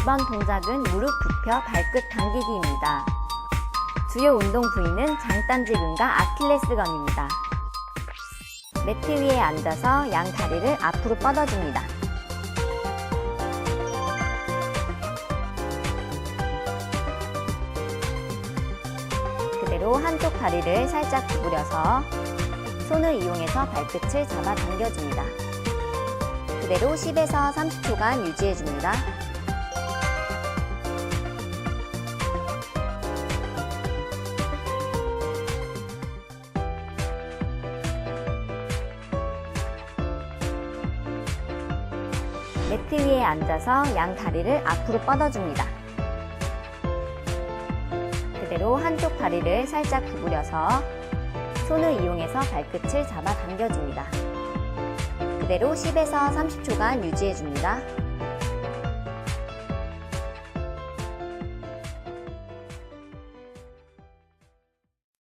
이번 동작은 무릎 굽혀 발끝 당기기입니다. 주요 운동 부위는 장딴지근과 아킬레스건입니다. 매트 위에 앉아서 양 다리를 앞으로 뻗어줍니다. 그대로 한쪽 다리를 살짝 구부려서 손을 이용해서 발끝을 잡아 당겨줍니다. 그대로 10에서 30초간 유지해줍니다. 매트 위에 앉아서 양 다리를 앞으로 뻗어줍니다. 그대로 한쪽 다리를 살짝 구부려서 손을 이용해서 발끝을 잡아 당겨줍니다. 그대로 10에서 30초간 유지해줍니다.